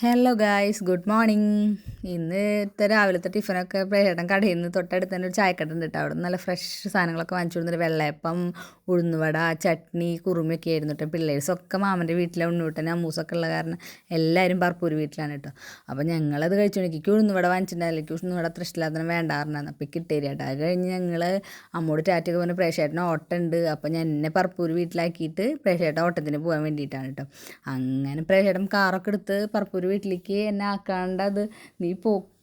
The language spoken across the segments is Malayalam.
ഹലോ ഗായ്സ് ഗുഡ് മോർണിംഗ് ഇന്നത്തെ രാവിലത്തെ ടിഫിനൊക്കെ പ്രേട്ടൻ കടയിൽ നിന്ന് തൊട്ടടുത്ത് തന്നെ ഒരു ചായക്കട ഉണ്ട് അവിടെ നല്ല ഫ്രഷ് സാധനങ്ങളൊക്കെ വാങ്ങിച്ചു വെള്ളയപ്പം ഉഴുന്നുവട ചട്നി കുറുമൊക്കെ ആയിരുന്നു കേട്ടോ പിള്ളേഴ്സൊക്കെ മാമന്റെ വീട്ടിലെ ഉണ്ണൂട്ടൻ അമ്മൂസൊക്കെ ഉള്ള കാരണം എല്ലാവരും പറപ്പൂര് വീട്ടിലാണ് കേട്ടോ. അപ്പോൾ ഞങ്ങളത് കഴിച്ചു എനിക്ക് ഉഴുന്നുവട വാങ്ങിച്ചിട്ടുണ്ടായില്ല ഉഴുന്നുവട അത്ര ഇഷ്ടമില്ലാത്തതിന് വേണ്ടാറുണ്ടായിരുന്നു അപ്പോൾ കിട്ടേരി കേട്ടോ. അത് കഴിഞ്ഞ് ഞങ്ങൾ അമ്മോട് ടാറ്റൊക്കെ പറഞ്ഞ് പ്രേക്ഷേട്ടന് ഓട്ടമുണ്ട് അപ്പോൾ ഞാൻ എന്നെ പറപ്പൂര് വീട്ടിലാക്കിയിട്ട് പ്രേക്ഷേട്ടൻ ഓട്ടത്തിന് പോകാൻ വേണ്ടിയിട്ടാണ് കേട്ടോ. അങ്ങനെ പ്രേക്ഷേട്ടൻ കാറൊക്കെ എടുത്ത് വീട്ടിലേക്ക് എന്നെ ആക്കാണ്ടത് നീ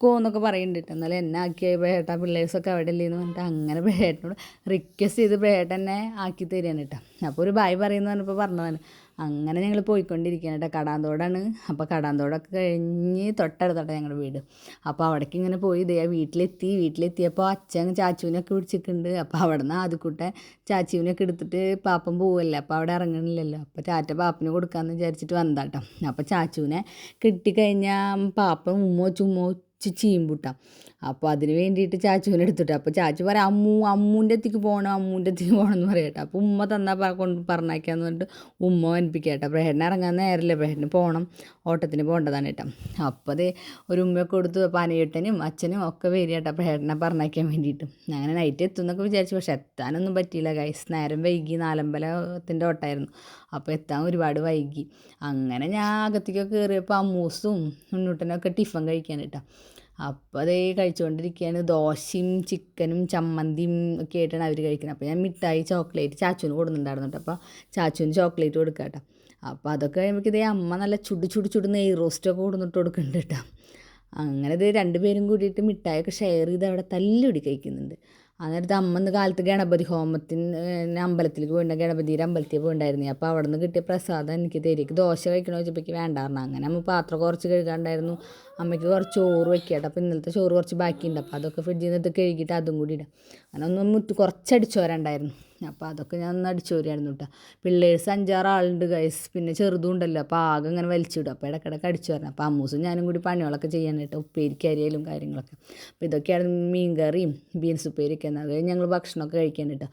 പൊക്കോ എന്നൊക്കെ പറയുന്നുണ്ട് എന്നാലും എന്നെ ആക്കിയ ബേട്ട പിള്ളേഴ്സൊക്കെ അവിടെ ഇല്ലേന്ന് പറഞ്ഞിട്ട് അങ്ങനെ ബേട്ടനോട് റിക്വസ്റ്റ് ചെയ്ത് ബേട്ടനെ ആക്കി തരികയാണ് കേട്ടോ. അപ്പോൾ ഒരു ബായ് പറയുന്നു പറഞ്ഞപ്പോൾ പറഞ്ഞതാണ്. അങ്ങനെ ഞങ്ങൾ പോയിക്കൊണ്ടിരിക്കുകയാണ് കേട്ടോ. കടാന്തോടാണ്. അപ്പോൾ കടാന്തോടൊക്കെ കഴിഞ്ഞ് തൊട്ടടുത്തോട്ടെ ഞങ്ങളുടെ വീട്. അപ്പോൾ അവിടേക്ക് ഇങ്ങനെ പോയി ഇതേ വീട്ടിലെത്തി. വീട്ടിലെത്തിയപ്പോൾ അച്ഛൻ ചാച്ചുവിനൊക്കെ പിടിച്ചിട്ടുണ്ട് അപ്പോൾ അവിടെ നിന്ന് ആദ്യക്കൂട്ടെ ചാച്ചുവിനൊക്കെ എടുത്തിട്ട് പാപ്പൻ പോവല്ലേ? അപ്പോൾ അവിടെ ഇറങ്ങണില്ലല്ലോ. അപ്പോൾ ചാറ്റ പാപ്പന് കൊടുക്കാമെന്ന് വിചാരിച്ചിട്ട് വന്നതാട്ടോ. അപ്പോൾ ചാച്ചുവിനെ കിട്ടിക്കഴിഞ്ഞാൽ പാപ്പൻ ഉമ്മോ ചുമ്മോ ചീമ്പുട്ടാം അപ്പോൾ അതിന് വേണ്ടിയിട്ട് ചാച്ചുവിനെ എടുത്തിട്ട്. അപ്പോൾ ചാച്ചു പറയാം അമ്മു അമ്മൂന്റെ അടുത്തേക്ക് പോകണം അമ്മൂന്റെ അടുത്തേക്ക് പോകണം എന്ന് പറയട്ടെ അപ്പോൾ ഉമ്മ തന്നാൽ കൊണ്ട് പറഞ്ഞാക്കാന്ന് പറഞ്ഞിട്ട് ഉമ്മ വനിപ്പിക്കട്ടെ പ്രഹേട്ടന് ഇറങ്ങാൻ നേരല്ലേ പ്രഹേട്ടന് പോകണം ഓട്ടത്തിന് പോകേണ്ടതാണ് കേട്ടോ. അപ്പോൾ അതേ ഒരു ഉമ്മയൊക്കെ കൊടുത്തു പനയേട്ടനും അച്ഛനും ഒക്കെ വരിക കേട്ടോ പറഞ്ഞയക്കാൻ വേണ്ടിയിട്ട്. അങ്ങനെ നൈറ്റ് എത്തും എന്നൊക്കെ വിചാരിച്ചു പക്ഷെ എത്താനൊന്നും പറ്റിയില്ല ഗൈസ് നേരം വൈകി നാലമ്പലത്തിന്റെ ഓട്ടായിരുന്നു. അപ്പോൾ എത്താൻ ഒരുപാട് വൈകി. അങ്ങനെ ഞാൻ അകത്തേക്കൊക്കെ കയറിയപ്പോൾ അമ്മൂസും ഉണ്ണൂട്ടനൊക്കെ ടിഫൻ കഴിക്കാൻ കേട്ടോ. അപ്പോൾ അതേ കഴിച്ചുകൊണ്ടിരിക്കുകയാണ് ദോശയും ചിക്കനും ചമ്മന്തിയും ഒക്കെ ആയിട്ടാണ് അവർ കഴിക്കുന്നത്. അപ്പോൾ ഞാൻ മിഠായി ചോക്ലേറ്റ് ചാച്ചുവിന് കൊടുക്കുന്നുണ്ടായിരുന്നു കേട്ടോ. അപ്പോൾ ചാച്ചുവിന് ചോക്ലേറ്റ് കൊടുക്കാം കേട്ടോ. അപ്പോൾ അതൊക്കെ കഴിയുമ്പോൾ ഇതേ അമ്മ നല്ല ചുട് ചുട് ചുട് നെയ് റോസ്റ്റൊക്കെ കൊടുത്തിട്ട് കൊടുക്കുന്നുണ്ട് കേട്ടോ. അങ്ങനെ ഇത് രണ്ടുപേരും കൂടിയിട്ട് മിഠായി ഒക്കെ ഷെയർ ചെയ്ത് അവിടെ തല്ലുപിടി കഴിക്കുന്നുണ്ട്. അന്നേരത്തെ അമ്മ ഇന്ന് കാലത്ത് ഗണപതി ഹോമത്തിന് അമ്പലത്തിലേക്ക് പോയിട്ടുണ്ട് ഗണപതിയുടെ അമ്പലത്തിൽ പോയിണ്ടായിരുന്നു. അപ്പോൾ അവിടെ നിന്ന് കിട്ടിയ പ്രസാദം എനിക്ക് തരും ദോശ കഴിക്കണോ വെച്ചപ്പോൾ വേണ്ടായിരുന്നു അങ്ങനെ അമ്മ പാത്രം കുറച്ച് കഴുകാണ്ടായിരുന്നു. അമ്മയ്ക്ക് കുറച്ച് ചോറ് വെക്കാട്ടോ അപ്പോൾ ഇന്നലത്തെ ചോറ് കുറച്ച് ബാക്കിയുണ്ട്. അപ്പോൾ അതൊക്കെ ഫ്രിഡ്ജിൽ നിന്ന് എടുത്ത് കഴുകിയിട്ട് അതും കൂടി ഇടാം. അങ്ങനെ ഒന്ന് മുറ്റ് കുറച്ച് അടിച്ചു വരണ്ടായിരുന്നു. അപ്പോൾ അതൊക്കെ ഞാൻ ഒന്ന് അടിച്ചു വരികയായിരുന്നു കേട്ടോ. പിള്ളേഴ്സ് അഞ്ചാറ് ആളുണ്ട് ഗൈസ് പിന്നെ ചെറുതും ഉണ്ടല്ലോ. അപ്പോൾ ആകെ ഇങ്ങനെ വലിച്ചിടും അപ്പോൾ ഇടയ്ക്കിടയ്ക്ക് അടിച്ചു വരണം. അപ്പോൾ അമ്മൂസും ഞാനും കൂടി പണികളൊക്കെ ചെയ്യാനായിട്ട് ഉപ്പേരിക്കരിയലും കാര്യങ്ങളൊക്കെ. അപ്പോൾ ഇതൊക്കെയാണ് മീൻ കറിയും ബീൻസ് ഉപ്പേരിയൊക്കെ കഴിഞ്ഞ് ഞങ്ങൾ ഭക്ഷണമൊക്കെ കഴിക്കാൻ കേട്ടോ.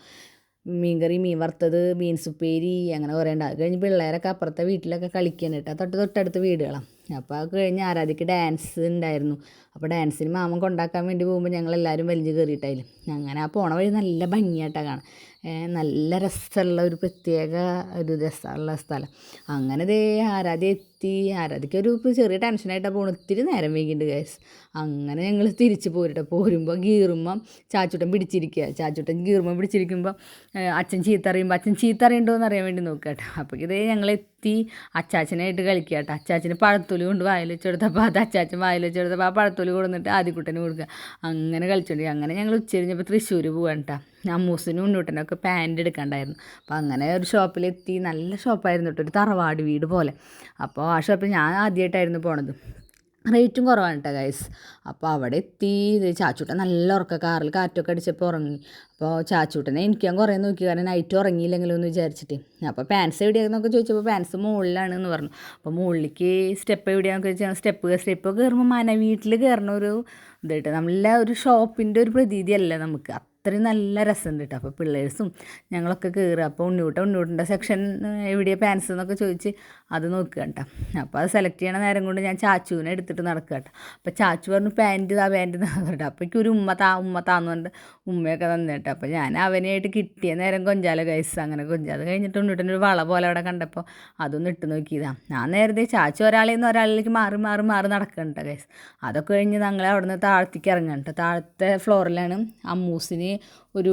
മീൻ കറി മീൻ വറുത്തത് ബീൻസ് ഉപ്പേരി അങ്ങനെ കുറേ ഉണ്ട്. അത് കഴിഞ്ഞ് പിള്ളേരൊക്കെ അപ്പുറത്തെ വീട്ടിലൊക്കെ കളിക്കാൻ തൊട്ട് തൊട്ടടുത്ത് വീടുകളാണ് അപ്പോൾ അത് കഴിഞ്ഞ് ആരാധിക്ക് ഡാൻസ് ഉണ്ടായിരുന്നു അപ്പോൾ ഡാൻസിന് മാമൻ കൊണ്ടാക്കാൻ വേണ്ടി പോകുമ്പോൾ ഞങ്ങളെല്ലാവരും വലിഞ്ഞ് കയറിയിട്ടായാലും അങ്ങനെ ആ പോണ വഴി നല്ല ഭംഗിയായിട്ടാണ് കാണാം നല്ല രസമുള്ള ഒരു പ്രത്യേക ഒരു രസമുള്ള സ്ഥലം. അങ്ങനെ ദേ ആരാധ്യ എത്തി. ആരാധ്യക്ക് ഒരു ചെറിയ ടെൻഷനായിട്ടാണ് പോകണം ഒത്തിരി നേരം വൈകിണ്ട് ഗ്യാസ് അങ്ങനെ ഞങ്ങൾ തിരിച്ച് പോരട്ടെ. പോരുമ്പോൾ ഗീറുമ്പം ചാച്ചൂട്ടൻ പിടിച്ചിരിക്കുക ചാച്ചൂട്ടൻ ഗീറുമ്പം പിടിച്ചിരിക്കുമ്പോൾ അച്ഛൻ ചീത്ത അറിയുമ്പോൾ അച്ഛൻ ചീത്ത അറിയണ്ടോ എന്ന് അറിയാൻ വേണ്ടി നോക്കുക കേട്ടോ അപ്പോൾ ഇതേ ഞങ്ങൾ എത്തി അച്ചാച്ചനായിട്ട് കളിക്കുക കേട്ടോ. അച്ചാച്ചന് പഴത്തൊലി കൊണ്ട് വായിൽ വെച്ചെടുത്തപ്പോൾ അത് അച്ചാച്ചൻ വായിൽ വെച്ചെടുത്തപ്പോൾ ആ പഴത്തൊലി കൊടുത്തിട്ട് ആദ്യക്കുട്ടന് കൊടുക്കുക. അങ്ങനെ കളിച്ചോണ്ടി അങ്ങനെ ഞങ്ങൾ ഉച്ചരിഞ്ഞപ്പോൾ തൃശ്ശൂർ പോകാൻ കേട്ടോ. അമ്മൂസിനും ഉണ്ണൂട്ടനൊക്കെ പാന്റ് എടുക്കണ്ടായിരുന്നു. അപ്പോൾ അങ്ങനെ ഒരു ഷോപ്പിലെത്തി നല്ല ഷോപ്പായിരുന്നു കേട്ടോ. ഒരു തറവാട് വീട് പോലെ. അപ്പോൾ ആ ഷോപ്പിൽ ഞാൻ ആദ്യമായിട്ടായിരുന്നു പോണത്. റേറ്റും കുറവാണ് കേട്ടോ ഗൈസ് അപ്പോൾ അവിടെ എത്തി. ചാച്ചൂട്ടൻ നല്ല ഉറക്ക കാറിൽ കാറ്റൊക്കെ അടിച്ചപ്പോൾ ഉറങ്ങി. അപ്പോൾ ചാച്ചൂട്ടനെ എനിക്ക് ഞാൻ കുറേ നോക്കി കാരണം നൈറ്റ് ഉറങ്ങിയില്ലെങ്കിലും എന്ന് വിചാരിച്ചിട്ട് അപ്പോൾ പാൻസ് എവിടെയാണെന്നൊക്കെ ചോദിച്ചപ്പോൾ പാൻസ് മുകളിലാണ് എന്ന് പറഞ്ഞു അപ്പോൾ മുകളിലേക്ക് സ്റ്റെപ്പ് എവിടെയാണെന്നൊക്കെ ചോദിച്ചാൽ സ്റ്റെപ്പ് സ്റ്റെപ്പ് കയറുമ്പോൾ മന വീട്ടിൽ കയറണ ഒരു ഇതായിട്ട് നമ്മളെ ഒരു ഷോപ്പിന്റെ ഒരു പ്രതീതിയല്ല നമുക്ക്. അത്രയും നല്ല രസമുണ്ട് കേട്ടോ അപ്പോൾ പിള്ളേഴ്സും ഞങ്ങളൊക്കെ കയറുക. അപ്പോൾ ഉണ്ണിവിട്ട ഉണ്ണിവിട്ടന്റെ സെക്ഷൻ എവിടെയാണ് പാൻസ് എന്നൊക്കെ ചോദിച്ച് അത് നോക്കുക കേട്ടോ. അപ്പോൾ അത് സെലക്ട് ചെയ്യണ നേരം കൊണ്ട് ഞാൻ ചാച്ചുവിനെ എടുത്തിട്ട് നടക്കുക കേട്ടോ. അപ്പോൾ ചാച്ചു പറഞ്ഞു പാന്റ് താ പാന്റ് താ കേട്ടോ അപ്പോൾ ഒരു ഉമ്മ താ ഉമ്മ താന്ന് പറഞ്ഞിട്ട് ഉമ്മയൊക്കെ തന്നെ കേട്ടോ. അപ്പോൾ ഞാൻ അവനായിട്ട് കിട്ടിയ നേരം കൊഞ്ചാല കൈസ് അങ്ങനെ കൊഞ്ചാൽ അത് കഴിഞ്ഞിട്ട് ഉണ്ണിവിട്ടന്റെ ഒരു വള പോലെ അവിടെ കണ്ടപ്പോൾ അതൊന്ന് ഇട്ട് നോക്കിയതാണ് ഞാൻ നേരത്തെ ചാച്ചു ഒരാളിൽ നിന്ന് ഒരാളിലേക്ക് മാറി മാറി മാറി നടക്കണ്ട കൈസ് അതൊക്കെ കഴിഞ്ഞ് ഞങ്ങൾ അവിടെ നിന്ന് താഴത്തേക്ക് ഇറങ്ങണം കേട്ടോ. താഴത്തെ ഫ്ലോറിലാണ് അമ്മൂസിന് ഒരു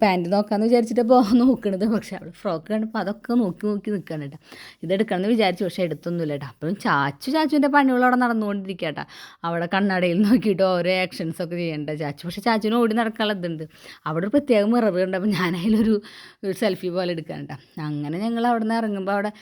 പാന്റ് നോക്കാമെന്ന് വിചാരിച്ചിട്ട് ഇപ്പോൾ നോക്കണത്. പക്ഷേ അവൾ ഫ്രോക്ക് കണ്ടപ്പോൾ അതൊക്കെ നോക്കി നോക്കി നിൽക്കണം കേട്ടോ ഇതെടുക്കണമെന്ന് വിചാരിച്ചു പക്ഷേ എടുത്തൊന്നുമില്ല കേട്ടോ അപ്പോഴും ചാച്ചു ചാച്ചുവിന്റെ പണികൾ അവിടെ നടന്നുകൊണ്ടിരിക്കുക കേട്ടോ അവിടെ കണ്ണടയിൽ നോക്കിയിട്ട് ഓരോ ആക്ഷൻസ് ഒക്കെ ചെയ്യേണ്ട ചാച്ചു. പക്ഷേ ചാച്ചുവിന് ഓടി നടക്കാനുള്ള ഇതുണ്ട്. അവിടെ ഒരു പ്രത്യേക മിറർ അപ്പോൾ ഞാൻ അതിലൊരു സെൽഫി പോലെ എടുക്കാൻ കേട്ടോ അങ്ങനെ ഞങ്ങൾ അവിടെ നിന്ന് ഇറങ്ങുമ്പോൾ അവിടെ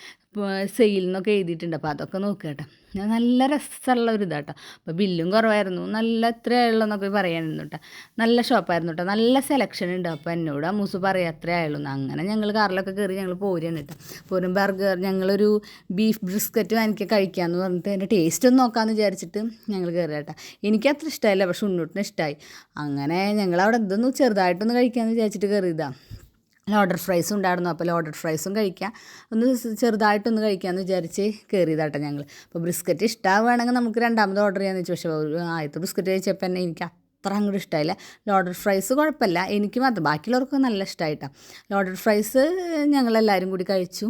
സെയിൽ എന്നൊക്കെ എഴുതിയിട്ടുണ്ട്. അപ്പോൾ അതൊക്കെ നോക്കുക കേട്ടോ നല്ല രസമുള്ള ഒരു ഇതാട്ടോ. അപ്പോൾ ബില്ലും കുറവായിരുന്നു. നല്ല എത്രയായുള്ളൂ എന്നൊക്കെ പറയാനിരുന്നു കേട്ടോ നല്ല ഷോപ്പായിരുന്നു കേട്ടോ നല്ല സെലക്ഷൻ ഉണ്ട്. അപ്പോൾ എന്നോട് അമ്മൂസ് പറയാം അത്രേ ആയുള്ളൂ അങ്ങനെ ഞങ്ങൾ കാറിലൊക്കെ കയറി ഞങ്ങൾ പോരുകയാണ് കേട്ടോ പോരും ബർഗർ ഞങ്ങളൊരു ബീഫ് ബ്രിസ്ക്കറ്റ് വാങ്ങിക്കുക കഴിക്കാമെന്ന് പറഞ്ഞിട്ട് അതിന്റെ ടേസ്റ്റ് ഒന്ന് നോക്കാമെന്ന് വിചാരിച്ചിട്ട് ഞങ്ങൾ കയറി കേട്ടോ എനിക്ക് അത്ര ഇഷ്ടമായില്ല പക്ഷെ ഉണ്ണൂട്ടിന് ഇഷ്ടമായി അങ്ങനെ ഞങ്ങൾ അവിടെ എന്തൊന്ന് ചെറുതായിട്ടൊന്ന് കഴിക്കാമെന്ന് വിചാരിച്ചിട്ട് കയറിയതാണ് ലോഡർ ഫ്രൈസും ഉണ്ടായിരുന്നു. അപ്പോൾ ലോഡർ ഫ്രൈസും കഴിക്കാം. ഒന്ന് ചെറുതായിട്ടൊന്ന് കഴിക്കാമെന്ന് വിചാരിച്ച് കയറിയതാട്ടോ ഞങ്ങൾ അപ്പോൾ ബിസ്ക്കറ്റ് ഇഷ്ടമാവുകയാണെങ്കിൽ നമുക്ക് രണ്ടാമത് ഓർഡർ ചെയ്യാമെന്ന് വെച്ചു. പക്ഷേ ആദ്യത്തെ ബിസ്ക്കറ്റ് കഴിച്ചപ്പോൾ തന്നെ എനിക്ക് അത്ര അങ്ങോട്ട് ഇഷ്ടമായില്ല ലോഡർ ഫ്രൈസ് കുഴപ്പമില്ല. എനിക്ക് മാത്രം ബാക്കിയുള്ളവർക്ക് നല്ല ഇഷ്ടമായിട്ടാണ് ലോഡർ ഫ്രൈസ് ഞങ്ങളെല്ലാവരും കൂടി കഴിച്ചു.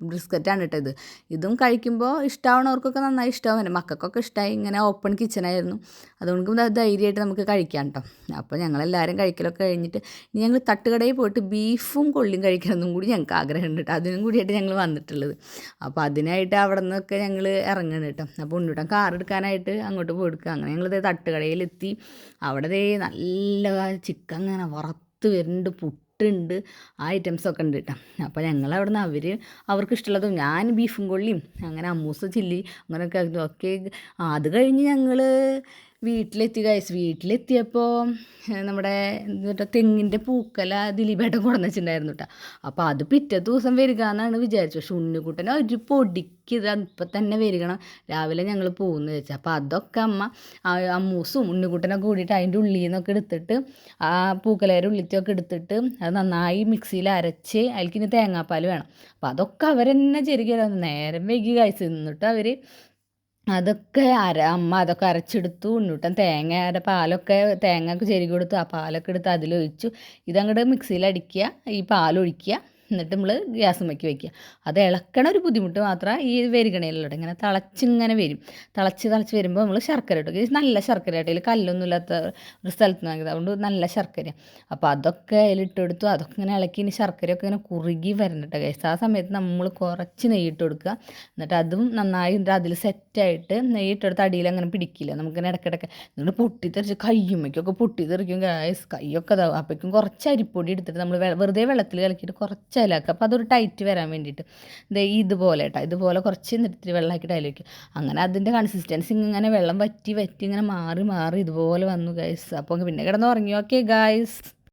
ബ്രിസ്ക്കറ്റാണ് കേട്ടോ ഇത് ഇതും കഴിക്കുമ്പോൾ ഇഷ്ടമാവണവർക്കൊക്കെ നന്നായി ഇഷ്ടമാവും മക്കൾക്കൊക്കെ ഇഷ്ടമായി ഇങ്ങനെ ഓപ്പൺ കിച്ചണായിരുന്നു അതുകൊണ്ട് ധൈര്യമായിട്ട് നമുക്ക് കഴിക്കാം കേട്ടോ അപ്പോൾ ഞങ്ങളെല്ലാവരും കഴിക്കലൊക്കെ കഴിഞ്ഞിട്ട് ഇനി ഞങ്ങൾ തട്ടുകടയിൽ പോയിട്ട് ബീഫും കൊള്ളിയും കഴിക്കണമെന്നും കൂടി ഞങ്ങൾക്ക് ആഗ്രഹമുണ്ട് കേട്ടോ അതിനും കൂടിയായിട്ട് ഞങ്ങൾ വന്നിട്ടുള്ളത്. അപ്പോൾ അതിനായിട്ട് അവിടെ നിന്നൊക്കെ ഞങ്ങൾ ഇറങ്ങണം കേട്ടോ അപ്പോൾ ഉണ്ണിട്ടൻ കാർ എടുക്കാനായിട്ട് അങ്ങോട്ട് പോയെടുക്കുക അങ്ങനെ ഞങ്ങളിത് തട്ടുകടയിലെത്തി. അവിടെ നല്ല ചിക്കൻ അങ്ങനെ വറുത്ത് വരുന്നുണ്ട് പുട്ടുണ്ട് ആ ഐറ്റംസൊക്കെ ഉണ്ട് കേട്ടോ അപ്പോൾ ഞങ്ങൾ അവിടെ അവർ അവർക്ക് ഇഷ്ടമുള്ളതും ഞാൻ ബീഫും കൊള്ളിയും അങ്ങനെ അമ്മൂസ് ചില്ലി അങ്ങനെയൊക്കെ ഒക്കെ അത് കഴിഞ്ഞ് ഞങ്ങൾ വീട്ടിലെത്തി കഴിച്ച് വീട്ടിലെത്തിയപ്പോൾ നമ്മുടെ എന്നിട്ട് തെങ്ങിന്റെ പൂക്കല ദിലീപേട്ടൻ വെച്ചിട്ടുണ്ടായിരുന്നു കേട്ടോ അപ്പോൾ അത് പിറ്റേ ദിവസം വരിക എന്നാണ് വിചാരിച്ചത്. പക്ഷെ ഉണ്ണിക്കുട്ടൻ ഒരു പൊടിക്ക് ഇത് ഇപ്പം തന്നെ വരികണം രാവിലെ ഞങ്ങൾ പോകുന്നു വെച്ചാൽ അപ്പോൾ അതൊക്കെ അമ്മ അമ്മൂസും ഉണ്ണിക്കുട്ടനൊക്കെ കൂടിയിട്ട് അതിന്റെ ഉള്ളിൽ നിന്നൊക്കെ എടുത്തിട്ട് ആ പൂക്കലേരെ ഉള്ളിത്തൊക്കെ എടുത്തിട്ട് അത് നന്നായി മിക്സിയിൽ അരച്ച് അതിലേക്ക് ഇനി തേങ്ങാപ്പാൽ വേണം. അപ്പോൾ അതൊക്കെ അവരെന്നെ ചെരുകിയാലും നേരം വൈകി കഴിച്ച് നിന്നിട്ട് അവർ അതൊക്കെ അര അമ്മ അതൊക്കെ അരച്ചെടുത്തു ഉണ്ണൂട്ടൻ തേങ്ങയുടെ പാലൊക്കെ തേങ്ങ ഒക്കെ ചെരുകി കൊടുത്തു. ആ പാലൊക്കെ എടുത്ത് അതിലൊഴിച്ചു. ഇതങ്ങോട്ട് മിക്സിയിൽ അടിക്കുക ഈ പാലൊഴിക്കുക. എന്നിട്ട് നമ്മൾ ഗ്യാസ് മക്കി വയ്ക്കുക അത് ഇളക്കണ ഒരു ബുദ്ധിമുട്ട് മാത്രം ഈ വരികണയിലുള്ളൂ ഇങ്ങനെ തിളച്ചിങ്ങനെ വരും. തിളച്ച് തിളച്ച് വരുമ്പോൾ നമ്മൾ ശർക്കര ഇട്ടു നല്ല ശർക്കര കേട്ടോ ഇതിൽ കല്ലൊന്നും ഇല്ലാത്ത ഒരു സ്ഥലത്ത് വാങ്ങിയത്. അതുകൊണ്ട് നല്ല ശർക്കര. അപ്പോൾ അതൊക്കെ അതിലിട്ട് കൊടുത്തു. അതൊക്കെ ഇങ്ങനെ ഇളക്കി ഇനി ശർക്കരയൊക്കെ ഇങ്ങനെ കുറുകി വരണ്ട ഗൈസ് ആ സമയത്ത് നമ്മൾ കുറച്ച് നെയ്യിട്ട് കൊടുക്കുക. എന്നിട്ട് അതും നന്നായി അതിൽ സെറ്റായിട്ട് നെയ്യിട്ടെടുത്ത് അടിയിൽ അങ്ങനെ പിടിക്കില്ല. നമുക്കിങ്ങനെ ഇടയ്ക്കിടയ്ക്ക് എന്നിട്ട് പൊട്ടിത്തെറിച്ച് കയ്യുമ്മയ്ക്കൊക്കെ പൊട്ടിത്തെറിക്കും ഗൈസ് കൈയൊക്കെ ഇതാവും അപ്പോഴേക്കും കുറച്ച് അരിപ്പൊടി എടുത്തിട്ട് നമ്മൾ വെറുതെ വെള്ളത്തിൽ കലക്കിയിട്ട് കുറച്ച് അതിലാക്കുക അപ്പോൾ അതൊരു ടൈറ്റ് വരാൻ വേണ്ടിയിട്ട്. ദേ ഇതുപോലെ കേട്ടോ ഇതുപോലെ കുറച്ച് ഇത്തിരി വെള്ളമാക്കിയിട്ട് അതിൽ വയ്ക്കും അങ്ങനെ അതിന്റെ കൺസിസ്റ്റൻസി ഇങ്ങനെ വെള്ളം വറ്റി വറ്റി ഇങ്ങനെ മാറി മാറി ഇതുപോലെ വന്നു ഗൈസ് അപ്പോൾ പിന്നെ കിടന്ന് ഉറങ്ങി. Okay guys